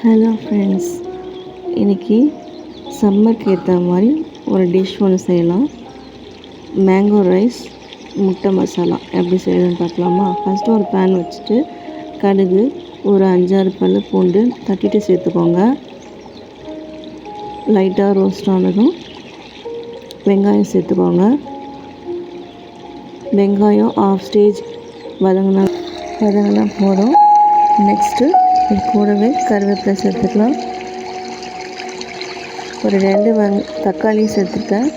Hello friends இன்றைக்கி சம்மருக்கு ஏற்ற மாதிரி ஒரு டிஷ் ஒன்று செய்யலாம். மேங்கோ ரைஸ் முட்டை மசாலா. எப்படி செய்யணும்னு பார்க்கலாமா? ஃபஸ்ட்டு ஒரு பேன் வச்சுட்டு கடுகு ஒரு அஞ்சாறு பல் பூண்டு தட்டிட்டு சேர்த்துக்கோங்க. லைட்டாக ரோஸ்ட் ஆனதும் வெங்காயம் சேர்த்துக்கோங்க. வெங்காயம் ஆஃப் ஸ்டேஜ் வதங்கினா வதங்கினா போதும் நெக்ஸ்ட்டு இது கூடவே கருவேப்பிலை சேர்த்துக்கலாம். ஒரு ரெண்டு வெங் தக்காளி சேர்த்துட்டேன்.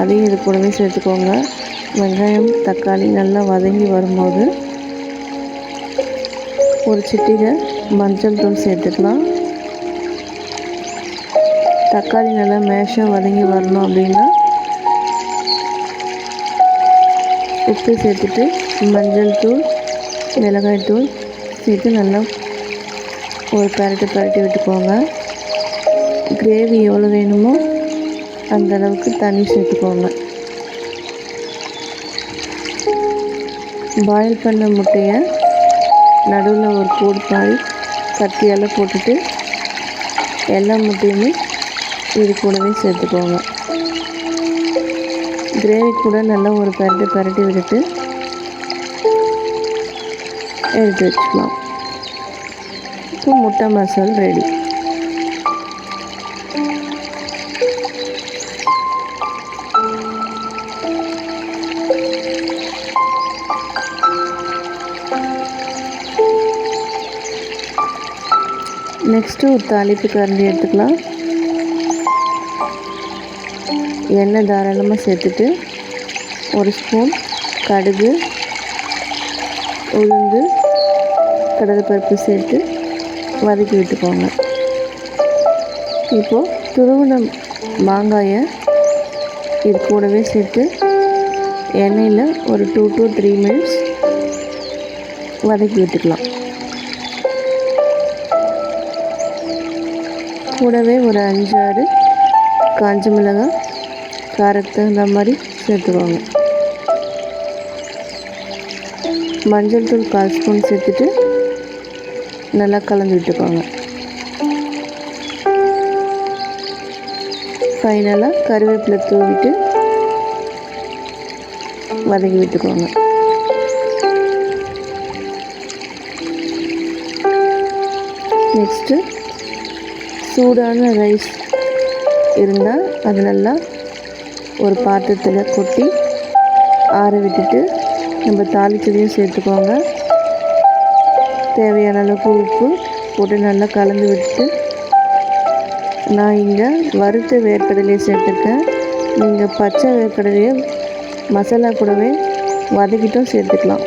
அதையும் இது கூடவே சேர்த்துக்கோங்க. வெங்காயம் தக்காளி நல்லா வதங்கி வரும்போது ஒரு சிட்டிகை மஞ்சள் தூள் சேர்த்துக்கலாம். தக்காளி நல்லா மேஷாக வதங்கி வரணும் அப்படின்னா உப்பு சேர்த்துட்டு மஞ்சள் தூள் மிளகாய் தூள் சேர்த்து நல்லா ஒரு பரட்டு பரட்டி விட்டுக்கோங்க. கிரேவி எவ்வளோ வேணுமோ அந்த அளவுக்கு தண்ணி சேர்த்துக்கோங்க. பாயில் பண்ண முட்டையை நடுவில் ஒரு கூடு பாய் கத்தியால் போட்டுட்டு எல்லா முட்டையுமே இது கூடவே சேர்த்துக்கோங்க. கிரேவி கூட நல்லா ஒரு பரட்டி பரட்டி விட்டுட்டு எடுத்து வச்சுக்கலாம். இப்போ முட்டை மசால் ரெடி நெக்ஸ்ட்டு ஒரு தாளிப்பு கரண்டி எடுத்துக்கலாம். எண்ணெய் தாராளமாக சேர்த்துட்டு ஒரு ஸ்பூன் கடுகு உளுந்து கடலைப்பருப்பு சேர்த்து வதக்கி விட்டுக்கோங்க இப்போது துருவின மாங்காயை இது கூடவே சேர்த்து எண்ணெயில் ஒரு டூ டு த்ரீ மினிட்ஸ் வதக்கி விட்டுக்கலாம். கூடவே ஒரு அஞ்சாறு காஞ்ச மிளகாய் காரத்துக்கு தகுந்த மாதிரி சேர்த்துக்கோங்க. மஞ்சள் தூள் கால் ஸ்பூன் சேர்த்துட்டு நல்லா கலந்து விட்டுக்கோங்க. ஃபைனலாக கருவேப்பிலை தூவிட்டு வதக்கி விட்டுக்கோங்க. நெக்ஸ்ட்டு சூடான ரைஸ் இருந்தால் அது நல்லா ஒரு பாத்திரத்தில் கொட்டி ஆற விட்டுட்டு நம்ம தாளிச்சதையும் சேர்த்துக்கோங்க. தேவையான அளவுக்கு உப்பு போட்டு நல்லா கலந்து விட்டுட்டு நான் இங்கே வறுத்த வேர்க்கடலையை சேர்த்துருக்கேன். நீங்கள் பச்சை வேர்க்கடலையை மசாலா கூடவே வதக்கிட்டும் சேர்த்துக்கலாம்.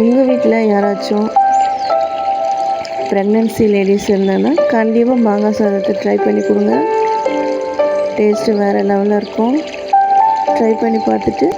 உங்கள் வீட்டில் யாராச்சும் ப்ரெக்னென்சி லேடிஸ் இருந்தாங்கன்னா கண்டிப்பாக மாங்காய் சாதத்தை ட்ரை பண்ணி கொடுங்க. டேஸ்ட்டு வேறு லெவலில் இருக்கும். ட்ரை பண்ணி பார்த்துட்டு